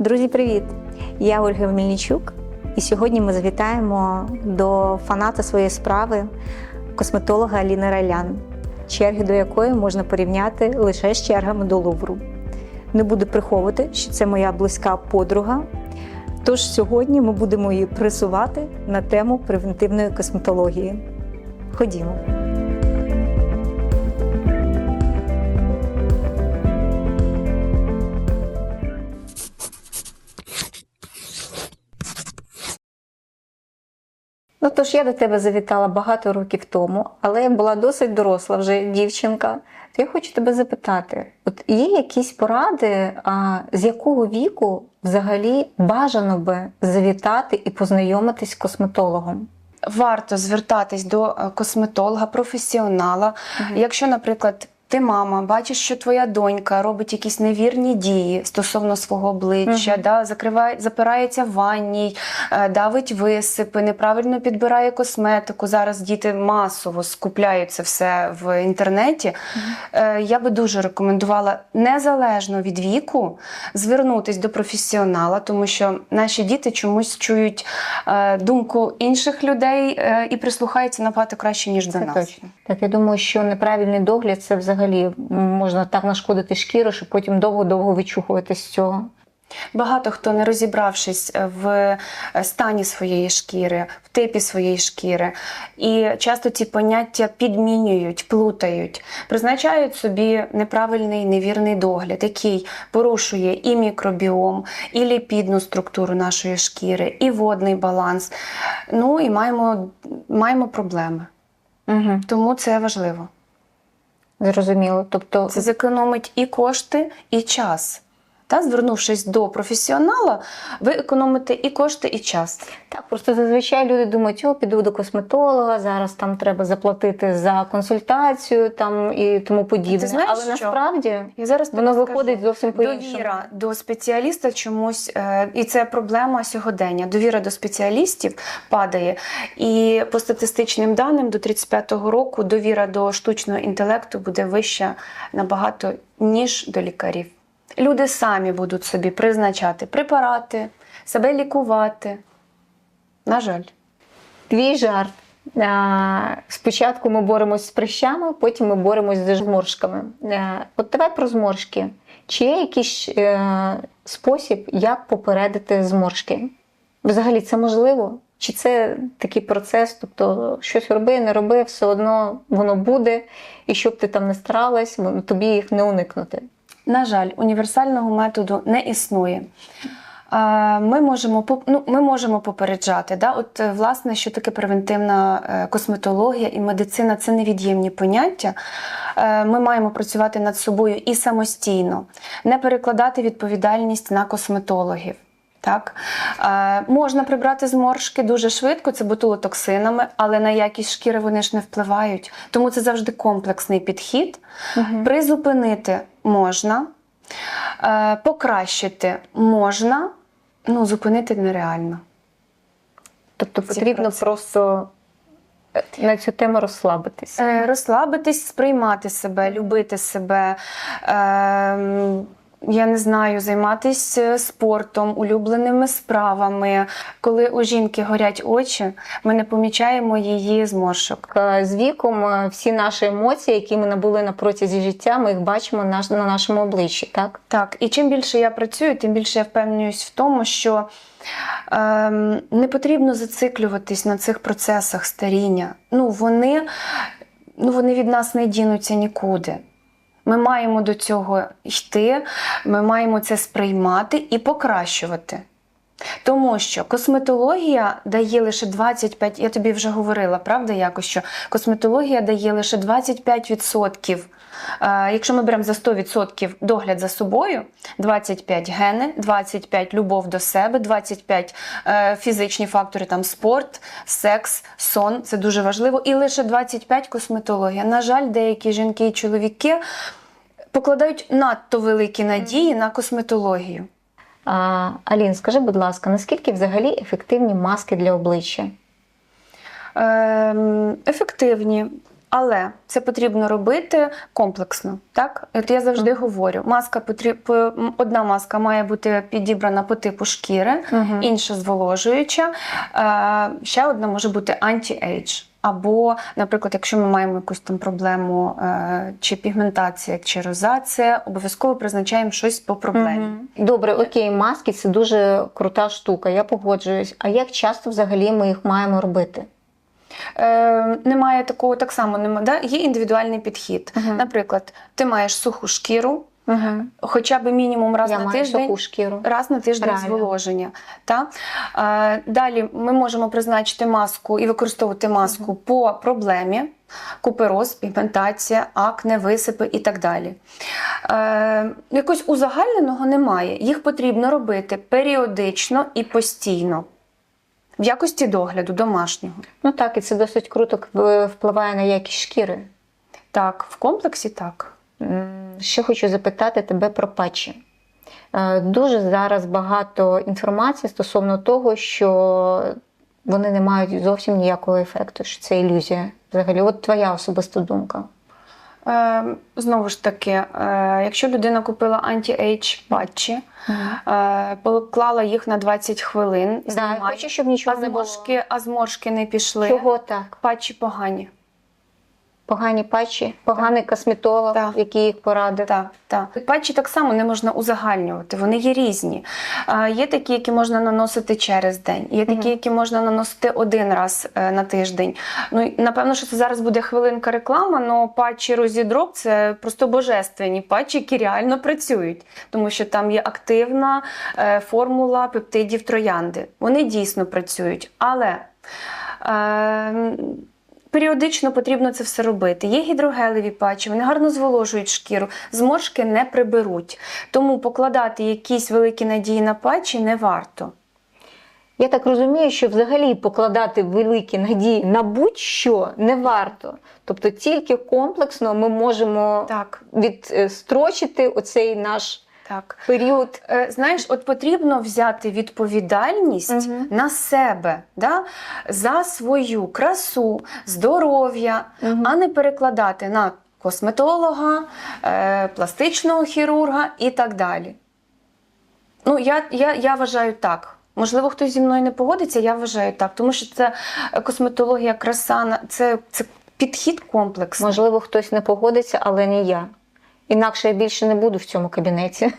Друзі, привіт! Я Ольга Мельничук, і сьогодні ми завітаємо до фаната своєї справи, косметолога Аліни Райлян, черги до якої можна порівняти лише з чергами до Лувру. Не буду приховувати, що це моя близька подруга. Тож сьогодні ми будемо її пресувати на тему превентивної косметології. Ходімо. Ну, тож я до тебе завітала багато років тому, але я була досить доросла вже дівчинка. То я хочу тебе запитати: от є якісь поради, а з якого віку взагалі бажано би завітати і познайомитись з косметологом? Варто звертатись до е, косметолога, професіонала. Якщо, наприклад, ти мама, бачиш, що твоя донька робить якісь невірні дії стосовно свого обличчя, Мгм. да, закриває, запирається в ванній, е, давить висипи, неправильно підбирає косметику. Зараз діти масово скупляють це все в інтернеті. Е, Я би дуже рекомендувала незалежно від віку звернутись до професіонала, тому що наші діти чомусь чують е, думку інших людей і прислухаються набагато краще, ніж до Це нас. точно. Так я думаю, що неправильний догляд це взагалі можна так нашкодити шкіру, що потім довго-довго відчухувати з цього. Багато хто, не розібравшись в е, стані своєї шкіри, в типі своєї шкіри, і часто ці поняття підмінюють, плутають, призначають собі неправильний невірний догляд, який порушує і мікробіом, і ліпідну структуру нашої шкіри, і водний баланс. Ну і маємо, маємо проблеми. Угу. Тому це важливо. Зрозуміло. Тобто, Це зекономить і кошти, і час. Та, звернувшись до професіонала, ви економите і кошти, і час. Так, просто зазвичай люди думають, о, піду до косметолога, зараз там треба заплатити за консультацію там і тому подібне. Ти знаєш, Але що? насправді Я зараз воно виходить зовсім по-іншому. Довіра до спеціаліста чомусь, е, і це проблема сьогодення. Довіра до спеціалістів падає. І по статистичним даним до 35-го року довіра до штучного інтелекту буде вища набагато, ніж до лікарів. Люди самі будуть собі призначати препарати, себе лікувати. На жаль. Твій жарт. Спочатку ми боремось з прищами, потім ми боремось з зморшками. От давай про зморшки. Чи є якийсь е, спосіб, як попередити зморшки? Взагалі це можливо? Чи це такий процес? Тобто щось роби, не роби, все одно воно буде, і щоб ти там не старалась, тобі їх не уникнути. На жаль, універсального методу не існує. Ми можемо ну, ми можемо попереджати. Да? От, е, власне, що таке превентивна е, косметологія і медицина це невід'ємні поняття. Е, Ми маємо працювати над собою і самостійно, не перекладати відповідальність на косметологів. Так? Е, можна прибрати зморшки дуже швидко, це ботулотоксинами, але на якість шкіри вони ж не впливають. Тому це завжди комплексний підхід. Призупинити можна, е, покращити можна, ну, зупинити нереально. Тобто потрібно процеси. просто е, на цю тему розслабитись. Е, Розслабитись, сприймати себе, любити себе. Е, я не знаю, займатися спортом, улюбленими справами. Коли у жінки горять очі, ми не помічаємо її зморшок. Е, З віком е, всі наші емоції, які ми набули на протязі життя, ми їх бачимо на нашому обличчі, так? Так, і чим більше я працюю, тим більше я впевнююсь в тому, що ем, не потрібно зациклюватись на цих процесах старіння. Ну, вони, ну, вони від нас не дінуться нікуди. Ми маємо до цього йти, ми маємо це сприймати і покращувати. Тому що косметологія дає лише 25, я тобі вже говорила, правда, якось, що косметологія дає лише 25%. Е, Якщо ми беремо за 100% догляд за собою, 25 гени, 25 любов до себе, 25 е, фізичні фактори, там спорт, секс, сон це дуже важливо, і лише 25 косметологія. На жаль, деякі жінки і чоловіки покладають надто великі надії на косметологію. А, Алін, скажи, будь ласка, наскільки взагалі ефективні маски для обличчя? Ем, ефективні. Але це потрібно робити комплексно. Так, от я завжди Мгм. говорю: маска потріб... одна маска має бути підібрана по типу шкіри, Мгм. інша зволожуюча, е, ще одна може бути анті-ейдж. Або, наприклад, якщо ми маємо якусь там проблему, е, чи пігментація, чи розація, обов'язково призначаємо щось по проблемі. Добре, окей, маски це дуже крута штука, я погоджуюсь. А як часто взагалі ми їх маємо робити? Е, немає такого так само, нема, да? є індивідуальний підхід. Мгм. Наприклад, ти маєш суху шкіру, Угу. хоча б мінімум раз Я на маю тиждень. шкіру. Раз на тиждень Реально. зволоження. Та? Е, далі ми можемо призначити маску і використовувати маску по проблемі: купероз, пігментація, акне, висипи і так далі. Е, якось узагальненого немає. Їх потрібно робити періодично і постійно. В якості догляду домашнього. Ну так, і це досить круто впливає на якість шкіри. Так, в комплексі так. М, Ще хочу запитати тебе про патчі. Е, Дуже зараз багато інформації стосовно того, що вони не мають зовсім ніякого ефекту, що це ілюзія. Взагалі, от твоя особиста думка. Е, знову ж таки, е, якщо людина купила анті-ейдж патчі, е, поклала їх на 20 хвилин, Да, знімає, хочу, щоб нічого а зморшки, а зморшки не пішли. Чого так? Патчі погані. Погані патчі, поганий косметолог, Так. який їх порадив. Так, так. Патчі так само не можна узагальнювати, вони є різні. Е, Є такі, які можна наносити через день, є такі, які можна наносити один раз е, на тиждень. Ну, напевно, що це зараз буде хвилинка реклама, але патчі Розідроп це просто божественні патчі, які реально працюють, тому що там є активна е, формула пептидів троянди. Вони дійсно працюють. Але. Е, Періодично потрібно це все робити. Є гідрогелеві патчі, вони гарно зволожують шкіру, зморшки не приберуть. Тому покладати якісь великі надії на патчі не варто. Я так розумію, що взагалі покладати великі надії на будь-що не варто. Тобто тільки комплексно ми можемо Так, відстрочити оцей наш так. період. Е, Знаєш, от потрібно взяти відповідальність Мгм. на себе да? за свою красу, здоров'я, а не перекладати на косметолога, е, пластичного хірурга і так далі. Ну, я, я, я вважаю так. Можливо, хтось зі мною не погодиться, я вважаю так, тому що це косметологія, краса, це, це підхід комплексний. Можливо, хтось не погодиться, але не я. Інакше я більше не буду в цьому кабінеті.